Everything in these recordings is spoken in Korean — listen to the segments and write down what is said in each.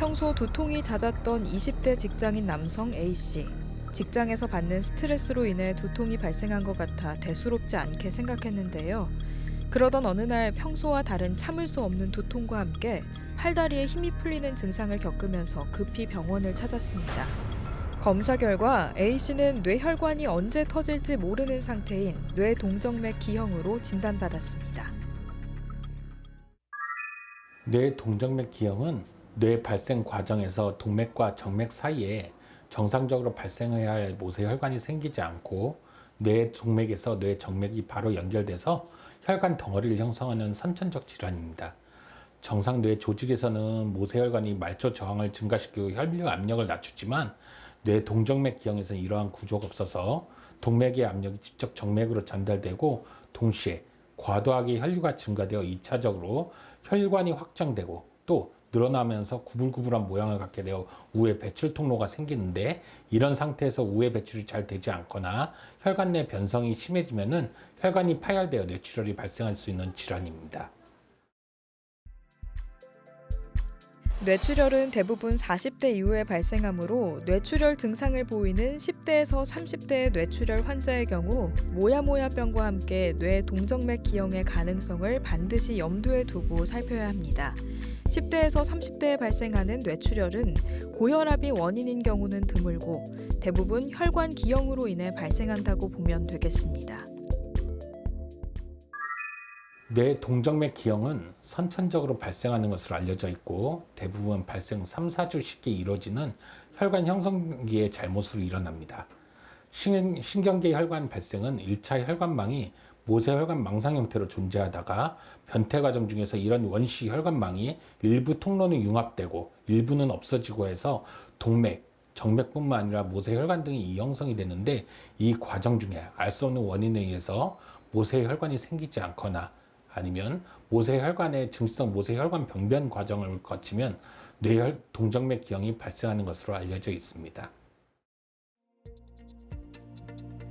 평소 두통이 잦았던 20대 직장인 남성 A씨. 직장에서 받는 스트레스로 인해 두통이 발생한 것 같아 대수롭지 않게 생각했는데요. 그러던 어느 날 평소와 다른 참을 수 없는 두통과 함께 팔다리에 힘이 풀리는 증상을 겪으면서 급히 병원을 찾았습니다. 검사 결과 A씨는 뇌혈관이 언제 터질지 모르는 상태인 뇌동정맥 기형으로 진단받았습니다. 뇌 동정맥 기형은 뇌 발생 과정에서 동맥과 정맥 사이에 정상적으로 발생해야 할 모세 혈관이 생기지 않고 뇌 동맥에서 뇌 정맥이 바로 연결돼서 혈관 덩어리를 형성하는 선천적 질환입니다. 정상 뇌 조직에서는 모세 혈관이 말초 저항을 증가시키고 혈류 압력을 낮추지만 뇌 동정맥 기형에서는 이러한 구조가 없어서 동맥의 압력이 직접 정맥으로 전달되고 동시에 과도하게 혈류가 증가되어 2차적으로 혈관이 확장되고 또 늘어나면서 구불구불한 모양을 갖게 되어 우회 배출 통로가 생기는데 이런 상태에서 우회 배출이 잘 되지 않거나 혈관 내 변성이 심해지면은 혈관이 파열되어 뇌출혈이 발생할 수 있는 질환입니다. 뇌출혈은 대부분 40대 이후에 발생하므로 뇌출혈 증상을 보이는 10대에서 30대의 뇌출혈 환자의 경우 모야모야병과 함께 뇌 동정맥 기형의 가능성을 반드시 염두에 두고 살펴야 합니다. 10대에서 30대에 발생하는 뇌출혈은 고혈압이 원인인 경우는 드물고 대부분 혈관 기형으로 인해 발생한다고 보면 되겠습니다. 뇌 동정맥 기형은 선천적으로 발생하는 것으로 알려져 있고 대부분 발생 3, 4주 쉽게 이루어지는 혈관 형성기의 잘못으로 일어납니다. 신- 신경계 혈관 발생은 1차 혈관망이 모세 혈관 망상 형태로 존재하다가 변태 과정 중에서 이런 원시 혈관망이 일부 통로는 융합되고 일부는 없어지고 해서 동맥, 정맥뿐만 아니라 모세 혈관 등이 이형성이 되는데 이 과정 중에 알 수 없는 원인에 의해서 모세 혈관이 생기지 않거나 아니면 모세 혈관의 증시성 모세 혈관 병변 과정을 거치면 뇌혈 동정맥 기형이 발생하는 것으로 알려져 있습니다.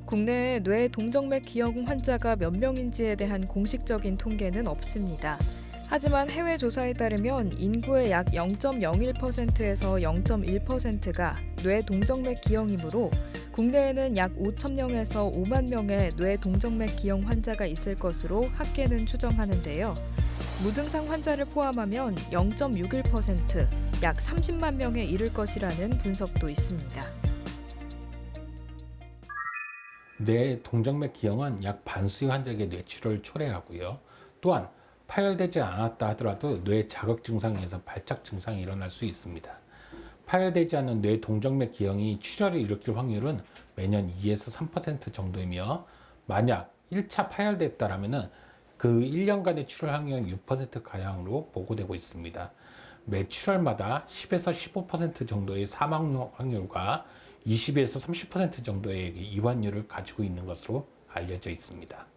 국내에 뇌 동정맥 기형 환자가 몇 명인지에 대한 공식적인 통계는 없습니다. 하지만 해외 조사에 따르면 인구의 약 0.01%에서 0.1%가 뇌 동정맥 기형이므로 국내에는 약 5천 명에서 5만 명의 뇌 동정맥 기형 환자가 있을 것으로 학계는 추정하는데요. 무증상 환자를 포함하면 0.61%, 약 30만 명에 이를 것이라는 분석도 있습니다. 뇌 동정맥 기형은 약 반수의 환자에게 뇌출혈을 초래하고요. 또한 파열되지 않았다 하더라도 뇌 자극 증상에 의해서 발작 증상이 일어날 수 있습니다. 파열되지 않은 뇌 동정맥 기형이 출혈을 일으킬 확률은 매년 2에서 3% 정도이며 만약 1차 파열됐다라면은 그 1년간의 출혈 확률은 6% 가량으로 보고되고 있습니다. 매 출혈마다 10에서 15% 정도의 사망 확률과 20에서 30% 정도의 이완율을 가지고 있는 것으로 알려져 있습니다.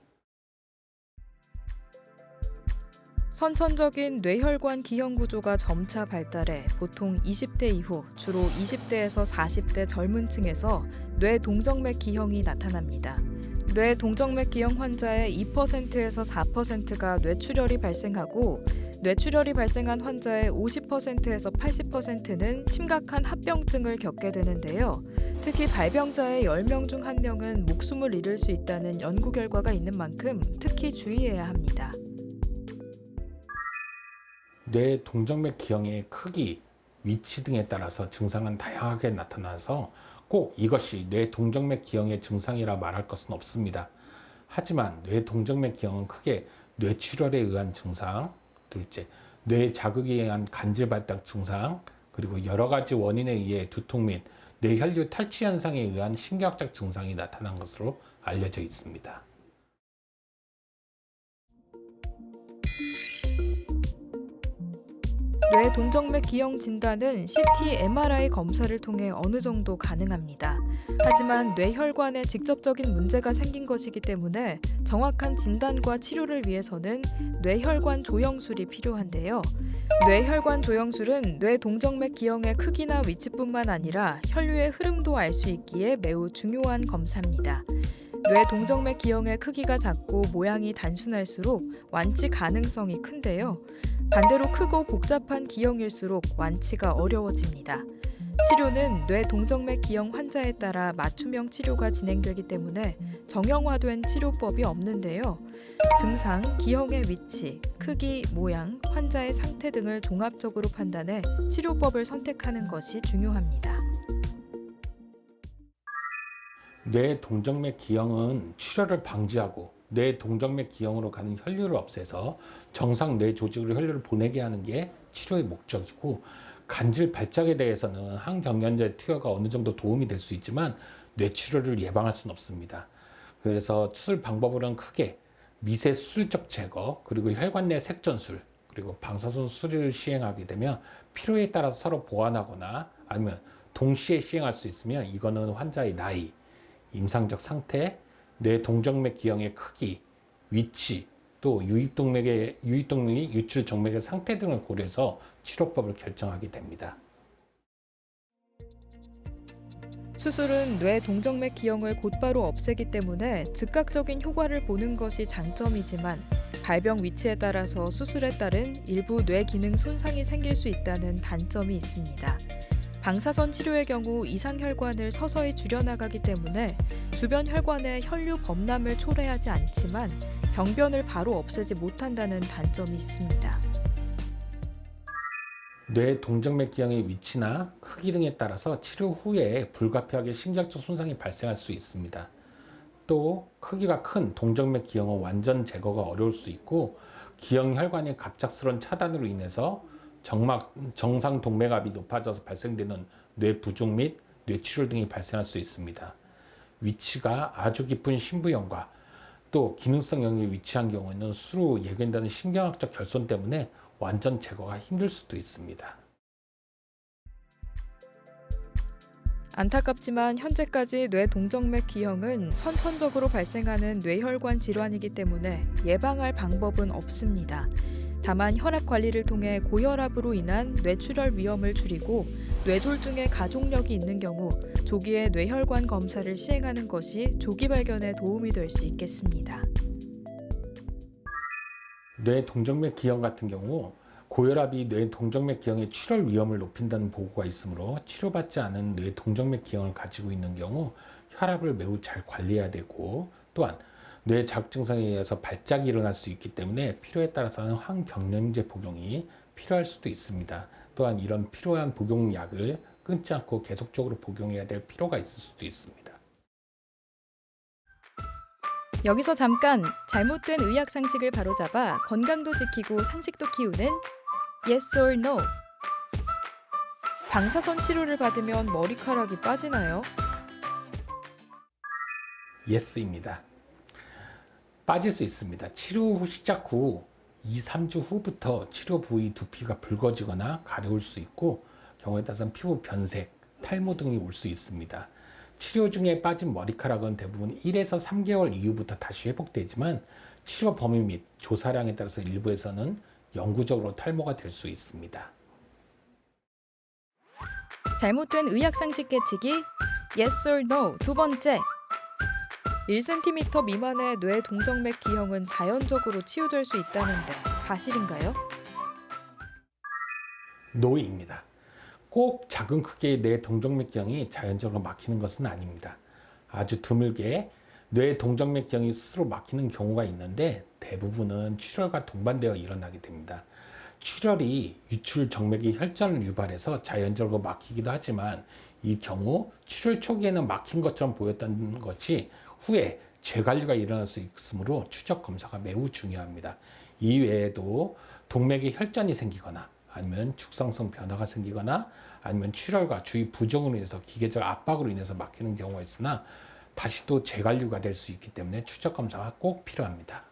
선천적인 뇌혈관 기형 구조가 점차 발달해 보통 20대 이후 주로 20대에서 40대 젊은 층에서 뇌 동정맥 기형이 나타납니다. 뇌 동정맥 기형 환자의 2%에서 4%가 뇌출혈이 발생하고 뇌출혈이 발생한 환자의 50%에서 80%는 심각한 합병증을 겪게 되는데요. 특히 발병자의 10명 중 1명은 목숨을 잃을 수 있다는 연구 결과가 있는 만큼 특히 주의해야 합니다. 뇌 동정맥 기형의 크기, 위치 등에 따라서 증상은 다양하게 나타나서 꼭 이것이 뇌 동정맥 기형의 증상이라 말할 것은 없습니다. 하지만 뇌 동정맥 기형은 크게 뇌출혈에 의한 증상, 둘째, 뇌 자극에 의한 간질 발작 증상, 그리고 여러 가지 원인에 의해 두통 및 뇌혈류 탈취 현상에 의한 신경학적 증상이 나타난 것으로 알려져 있습니다. 뇌 동정맥 기형 진단은 CT, MRI 검사를 통해 어느 정도 가능합니다. 하지만 뇌혈관에 직접적인 문제가 생긴 것이기 때문에 정확한 진단과 치료를 위해서는 뇌혈관 조영술이 필요한데요. 뇌혈관 조영술은 뇌 동정맥 기형의 크기나 위치뿐만 아니라 혈류의 흐름도 알 수 있기에 매우 중요한 검사입니다. 뇌 동정맥 기형의 크기가 작고 모양이 단순할수록 완치 가능성이 큰데요. 반대로 크고 복잡한 기형일수록 완치가 어려워집니다. 치료는 뇌 동정맥 기형 환자에 따라 맞춤형 치료가 진행되기 때문에 정형화된 치료법이 없는데요. 증상, 기형의 위치, 크기, 모양, 환자의 상태 등을 종합적으로 판단해 치료법을 선택하는 것이 중요합니다. 뇌 동정맥 기형은 출혈을 방지하고 뇌 동정맥 기형으로 가는 혈류를 없애서 정상 뇌 조직으로 혈류를 보내게 하는 게 치료의 목적이고 간질 발작에 대해서는 항경련제 투여가 어느 정도 도움이 될 수 있지만 뇌출혈을 예방할 수는 없습니다. 그래서 수술 방법으로는 크게 미세 수술적 제거 그리고 혈관 내 색전술 그리고 방사선 수리를 시행하게 되면 필요에 따라서 서로 보완하거나 아니면 동시에 시행할 수 있으면 이거는 환자의 나이 임상적 상태, 뇌 동정맥 기형의 크기, 위치, 또 유입 동맥의 유입 동맥이 유출 정맥의 상태 등을 고려해서 치료법을 결정하게 됩니다. 수술은 뇌 동정맥 기형을 곧바로 없애기 때문에 즉각적인 효과를 보는 것이 장점이지만 발병 위치에 따라서 수술에 따른 일부 뇌 기능 손상이 생길 수 있다는 단점이 있습니다. 방사선 치료의 경우 이상 혈관을 서서히 줄여나가기 때문에 주변 혈관의 혈류 범람을 초래하지 않지만 병변을 바로 없애지 못한다는 단점이 있습니다. 뇌 동정맥 기형의 위치나 크기 등에 따라서 치료 후에 불가피하게 신경적 손상이 발생할 수 있습니다. 또 크기가 큰 동정맥 기형은 완전 제거가 어려울 수 있고 기형 혈관의 갑작스러운 차단으로 인해서 정막 정상 동맥압이 높아져서 발생되는 뇌 부종 및 뇌출혈 등이 발생할 수 있습니다. 위치가 아주 깊은 신부형과 또 기능성 영역에 위치한 경우에는 수로 예견되는 신경학적 결손 때문에 완전 제거가 힘들 수도 있습니다. 안타깝지만 현재까지 뇌 동정맥 기형은 선천적으로 발생하는 뇌혈관 질환이기 때문에 예방할 방법은 없습니다. 다만 혈압 관리를 통해 고혈압으로 인한 뇌출혈 위험을 줄이고 뇌졸중의 가족력이 있는 경우 조기에 뇌혈관 검사를 시행하는 것이 조기 발견에 도움이 될 수 있겠습니다. 뇌 동정맥 기형 같은 경우 고혈압이 뇌 동정맥 기형의 출혈 위험을 높인다는 보고가 있으므로 치료받지 않은 뇌 동정맥 기형을 가지고 있는 경우 혈압을 매우 잘 관리해야 되고 또한 뇌 자극 증상에 의해서 발작이 일어날 수 있기 때문에 필요에 따라서는 항경련제 복용이 필요할 수도 있습니다. 또한 이런 필요한 복용약을 끊지 않고 계속적으로 복용해야 될 필요가 있을 수도 있습니다. 여기서 잠깐 잘못된 의학 상식을 바로잡아 건강도 지키고 상식도 키우는 Yes or No. 방사선 치료를 받으면 머리카락이 빠지나요? 예스입니다. 빠질 수 있습니다. 치료 후 시작 후 2, 3주 후부터 치료 부위 두피가 붉어지거나 가려울 수 있고 경우에 따라서는 피부 변색, 탈모 등이 올 수 있습니다. 치료 중에 빠진 머리카락은 대부분 1에서 3개월 이후부터 다시 회복되지만 치료 범위 및 조사량에 따라서 일부에서는 영구적으로 탈모가 될 수 있습니다. 잘못된 의학 상식 깨치기 Yes or No 두 번째 1cm 미만의 뇌 동정맥 기형은 자연적으로 치유될 수 있다는데 사실인가요? 노입니다. 꼭 작은 크기의 뇌 동정맥경이 자연적으로 막히는 것은 아닙니다. 아주 드물게 뇌 동정맥경이 스스로 막히는 경우가 있는데 대부분은 출혈과 동반되어 일어나게 됩니다. 출혈이 유출 정맥의 혈전을 유발해서 자연적으로 막히기도 하지만 이 경우 출혈 초기에는 막힌 것처럼 보였던 것이 후에 재관리가 일어날 수 있으므로 추적 검사가 매우 중요합니다. 이 외에도 동맥에 혈전이 생기거나 아니면 축성성 변화가 생기거나 아니면 출혈과 주위 부종으로 인해서 기계적 압박으로 인해서 막히는 경우가 있으나 다시 또 재관리가 될 수 있기 때문에 추적 검사가 꼭 필요합니다.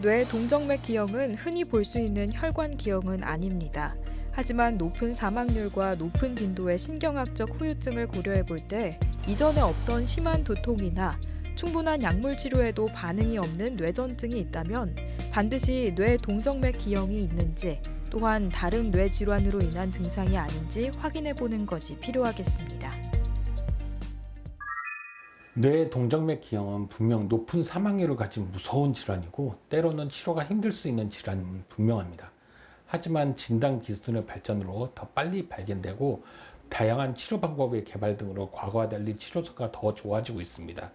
뇌 동정맥 기형은 흔히 볼 수 있는 혈관 기형은 아닙니다. 하지만 높은 사망률과 높은 빈도의 신경학적 후유증을 고려해 볼 때 이전에 없던 심한 두통이나 충분한 약물 치료에도 반응이 없는 뇌전증이 있다면 반드시 뇌 동정맥 기형이 있는지 또한 다른 뇌 질환으로 인한 증상이 아닌지 확인해 보는 것이 필요하겠습니다. 뇌 동정맥 기형은 분명 높은 사망률을 가진 무서운 질환이고 때로는 치료가 힘들 수 있는 질환은 분명합니다. 하지만 진단 기술의 발전으로 더 빨리 발견되고 다양한 치료 방법의 개발 등으로 과거와 달리 치료가 더 좋아지고 있습니다.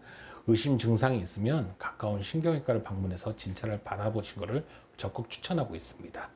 의심 증상이 있으면 가까운 신경외과를 방문해서 진찰을 받아보신 것을 적극 추천하고 있습니다.